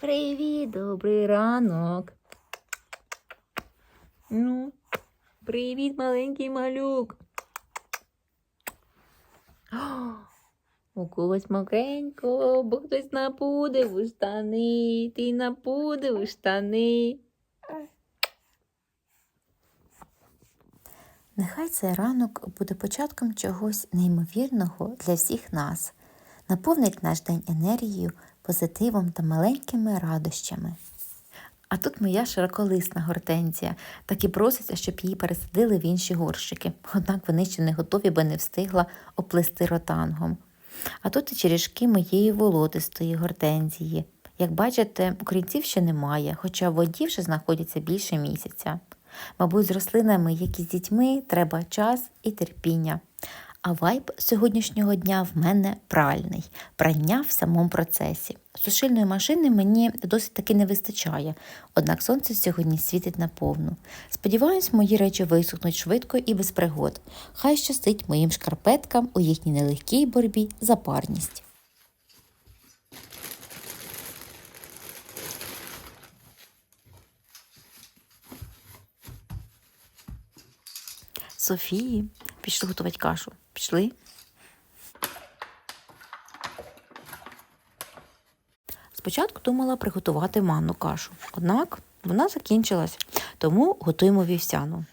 Привіт, добрий ранок. Ну, привіт, маленький малюк. О, у когось мокренько, бо хтось напудив у штани. Ти напудив у штани. Нехай цей ранок буде початком чогось неймовірного для всіх нас, наповнить наш день енергією, позитивом та маленькими радощами. А тут моя широколисна гортензія, так і проситься, щоб її пересадили в інші горщики, однак вони ще не готові, бо не встигла оплести ротангом. А тут і черешки моєї волотистої гортензії. Як бачите, корінців ще немає, хоча в воді вже знаходяться більше місяця. Мабуть, з рослинами, як і з дітьми, треба час і терпіння. А вайб сьогоднішнього дня в мене пральний, прання в самому процесі. Сушильної машини мені досить таки не вистачає, однак сонце сьогодні світить наповну. Сподіваюсь, мої речі висохнуть швидко і без пригод. Хай щастить моїм шкарпеткам у їхній нелегкій боротьбі за парність. Софії, пішли готувати кашу. Пішли. Спочатку думала приготувати манну кашу, однак вона закінчилась, тому готуємо вівсяну.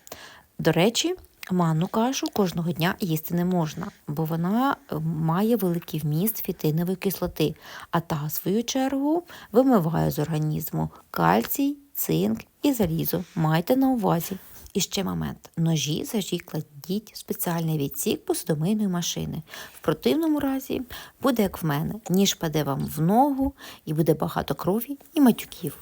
До речі, манну кашу кожного дня їсти не можна, бо вона е, має великий вміст фітинової кислоти, а та, в свою чергу, вимиває з організму кальцій, цинк і залізо. Майте на увазі. І ще момент. Ножі зажі кладіть спеціальний відсік посудомийної машини. В противному разі буде як в мене. Ніж паде вам в ногу і буде багато крові і матюків.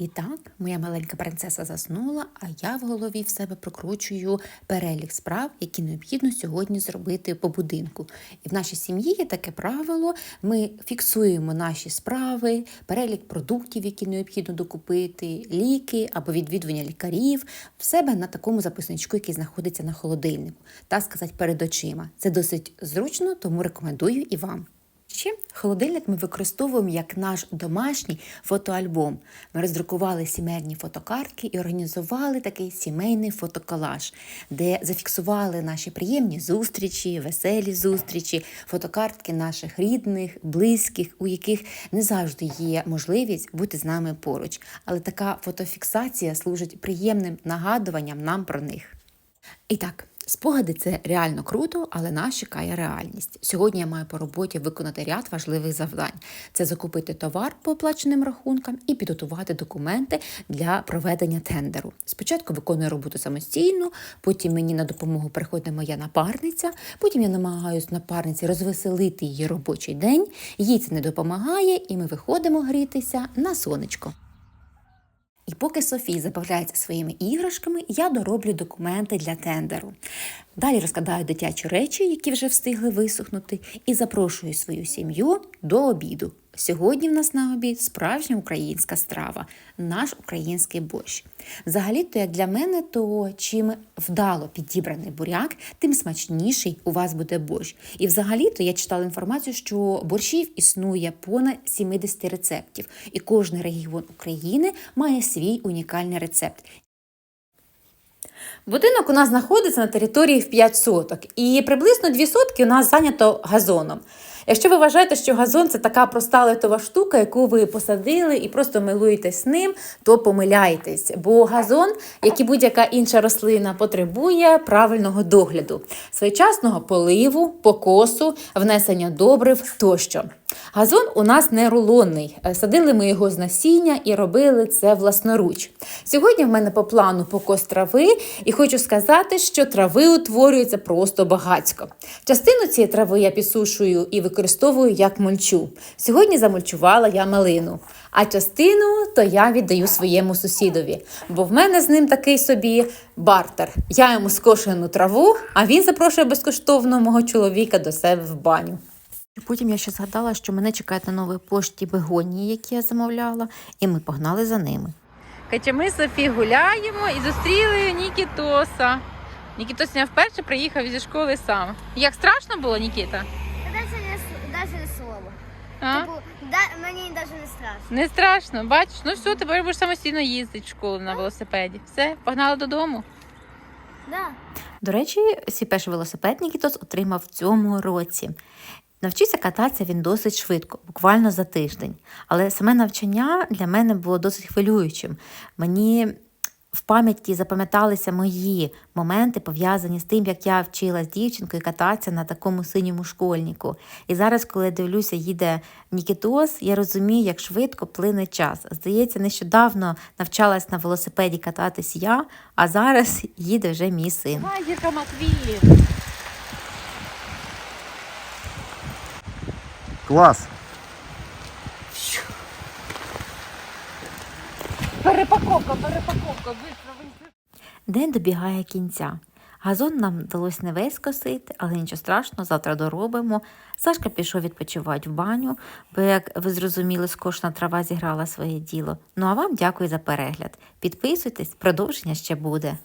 І так, моя маленька принцеса заснула, а я в голові в себе прокручую перелік справ, які необхідно сьогодні зробити по будинку. І в нашій сім'ї є таке правило: ми фіксуємо наші справи, перелік продуктів, які необхідно докупити, ліки або відвідування лікарів, в себе на такому записничку, який знаходиться на холодильнику, так сказати, перед очима. Це досить зручно, тому рекомендую і вам. Ще холодильник ми використовуємо як наш домашній фотоальбом. Ми роздрукували сімейні фотокартки і організували такий сімейний фотоколаж, де зафіксували наші приємні зустрічі, веселі зустрічі, фотокартки наших рідних, близьких, у яких не завжди є можливість бути з нами поруч. Але така фотофіксація служить приємним нагадуванням нам про них. І так, спогади це реально круто, але нас чекає реальність. Сьогодні я маю по роботі виконати ряд важливих завдань: це закупити товар по оплаченим рахункам і підготувати документи для проведення тендеру. Спочатку виконую роботу самостійно, потім мені на допомогу приходить моя напарниця. Потім я намагаюся напарниці розвеселити її робочий день. Їй це не допомагає, і ми виходимо грітися на сонечко. І поки Софія забавляється своїми іграшками, я дороблю документи для тендеру. Далі розкладаю дитячі речі, які вже встигли висохнути, і запрошую свою сім'ю до обіду. Сьогодні в нас на обід справжня українська страва, наш український борщ. Взагалі-то, як для мене, то чим вдало підібраний буряк, тим смачніший у вас буде борщ. І взагалі-то я читала інформацію, що борщів існує понад 70 рецептів, і кожен регіон України має свій унікальний рецепт. Будинок у нас знаходиться на території в 5 соток, і приблизно 2 сотки у нас зайнято газоном. Якщо ви вважаєте, що газон це така проста литова штука, яку ви посадили і просто милуєтесь ним, то помиляєтесь. Бо газон, як і будь-яка інша рослина, потребує правильного догляду, своєчасного поливу, покосу, внесення добрив тощо. Газон у нас не рулонний. Е, Садили ми його з насіння і робили це власноруч. Сьогодні в мене по плану покос трави, і хочу сказати, що трави утворюється просто багацько. Частину цієї трави я підсушую і використовую як мульчу. Сьогодні замульчувала я малину, а частину то я віддаю своєму сусідові, бо в мене з ним такий собі бартер. Я йому скошену траву, а він запрошує безкоштовно мого чоловіка до себе в баню. Потім я ще згадала, що мене чекають на новій пошті бегонії, які я замовляла, і ми погнали за ними. Хоча ми з Софі гуляємо і зустріли Нікітоса. Нікіта сьогодні вперше приїхав зі школи сам. Як страшно було, Нікіта? Не слово. А? Типу, да, мені даже не страшно. Не страшно, бачиш? Ну все, тепер будеш самостійно їздити в школу на велосипеді. Все, погнали додому. Да. До речі, свій перший велосипед Нікітос отримав в цьому році. Навчився кататися він досить швидко, буквально за тиждень. Але саме навчання для мене було досить хвилюючим. Мені в пам'яті запам'яталися мої моменти, пов'язані з тим, як я вчилась дівчинкою кататися на такому синьому школьнику. І зараз, коли я дивлюся, їде Нікітос, я розумію, як швидко плине час. Здається, нещодавно навчалась на велосипеді кататись я, а зараз їде вже мій син. Магіка Матвій. Клас! Перепаковка, перепаковка, быстро, быстро. День добігає кінця. Газон нам вдалося не весь косити, але нічого страшного, завтра доробимо. Сашка пішов відпочивати в баню, бо, як ви зрозуміли, скошна трава зіграла своє діло. Ну а вам дякую за перегляд. Підписуйтесь, продовження ще буде.